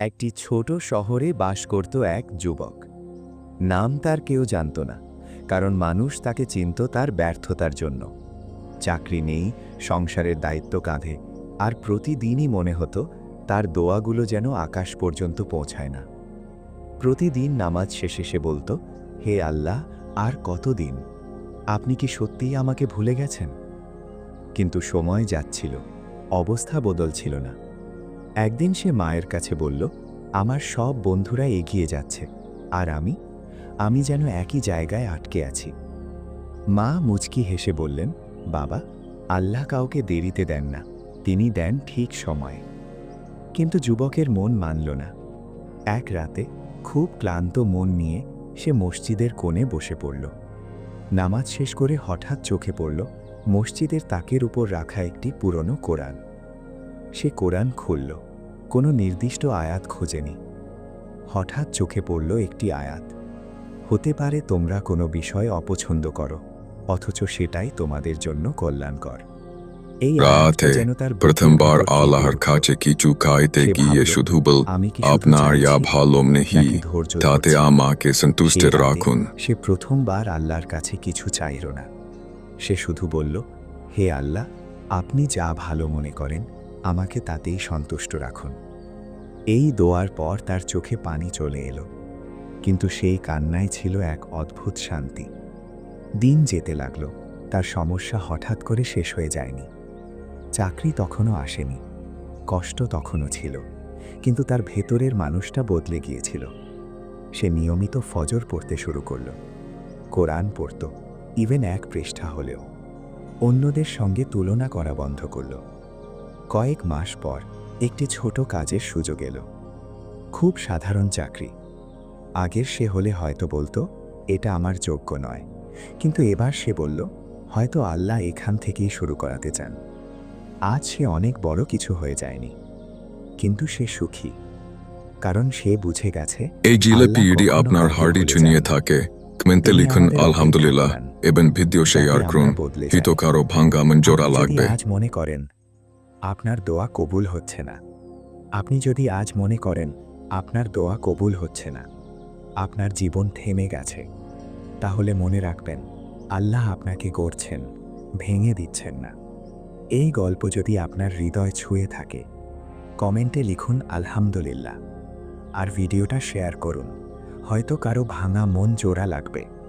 একটি ছোট শহরে বাস করত এক যুবক। নাম তার কেউ জানত না, কারণ মানুষ তাকে চিনত তার ব্যর্থতার জন্য। চাকরি নেই, সংসারের দায়িত্ব কাঁধে, আর প্রতিদিনই মনে হতো তার দোয়াগুলো যেন আকাশ পর্যন্ত পৌঁছায় না। প্রতিদিন নামাজ শেষে সে বলতো, হে আল্লাহ, আর কতদিন? আপনি কি সত্যিই আমাকে ভুলে গেছেন? কিন্তু সময় যাচ্ছিল, অবস্থা বদল ছিল না। একদিন সে মায়ের কাছে বলল, আমার সব বন্ধুরা এগিয়ে যাচ্ছে, আর আমি আমি যেন একই জায়গায় আটকে আছি। মা মুচকি হেসে বললেন, বাবা, আল্লাহ কাউকে দেরিতে দেন না, তিনি দেন ঠিক সময়ে। কিন্তু যুবকের মন মানল না। এক রাতে খুব ক্লান্ত মন নিয়ে সে মসজিদের কোণে বসে পড়ল। নামাজ শেষ করে হঠাৎ চোখে পড়ল, মসজিদের তাকের উপর রাখা একটি পুরনো কোরআন। সে কোরআন খুলল কোনো নির্দিষ্ট আয়াত খোঁজেনি। হঠাৎ চোখে পড়ল একটি আয়াত হতে পারে তোমরা কোনো বিষয় অপছন্দ করো অথচ সেটাই তোমাদের জন্য কল্যাণকর। এই রাতে প্রথমবার আল্লাহর কাছে কিছু খাইতে গিয়ে শুধু বল আপনার ইয়া ভালো নেহি তাতে আমাকে সন্তুষ্ট রাখুন। সে প্রথমবার আল্লাহর কাছে কিছু চাইল না। সে শুধু বলল হে আল্লাহ আপনি যা ভালো মনে করেন আমাকে তাতেই সন্তুষ্ট রাখুন। এই দোয়ার পর তার চোখে পানি চলে এলো, কিন্তু সেই কান্নায় ছিল এক অদ্ভুত শান্তি। দিন যেতে লাগল, তার সমস্যা হঠাৎ করে শেষ হয়ে যায়নি। চাকরি তখনও আসেনি, কষ্ট তখনও ছিল, কিন্তু তার ভেতরের মানুষটা বদলে গিয়েছিল। সে নিয়মিত ফজর পড়তে শুরু করল, কোরআন পড়ত, ইভেন এক পৃষ্ঠা হলেও। অন্যদের সঙ্গে তুলনা করা বন্ধ করল। কয়েক মাস পর একটি ছোট কাজের সুযোগ এলো। খুব সাধারণ চাকরি। আগের সে হলে হয়তো বলতো এটা আমার যোগ্য নয়। কিন্তু এবার সে বলল হয়তো আল্লাহ এখান থেকেই শুরু করাতে চান। আজ সে অনেক বড় কিছু হয়ে যায়নি। কিন্তু সে সুখী কারণ সে বুঝে গেছে এই জিলাপি ইডি আপনার হার্ডি চুনিয়ে থাকে। কমেন্টে লিখুন আলহামদুলিল্লাহ এবং ভিডিও শেয়ার করুন। যাই। ভাঙ্গা মঞ্জোরা লাগবে। আজ মনে করেন আপনার দোয়া কবুল হচ্ছে না। আপনি যদি আজ মনে করেন, আপনার দোয়া কবুল হচ্ছে না, আপনার জীবন থেমে গেছে, তাহলে মনে রাখবেন, আল্লাহ আপনাকে গড়ছেন, ভেঙে দিচ্ছেন না। এই গল্প যদি আপনার হৃদয় ছুঁয়ে থাকে, কমেন্টে লিখুন আলহামদুলিল্লাহ। আর ভিডিওটা শেয়ার করুন, হয়তো কারও ভাঙা মন জোড়া লাগবে।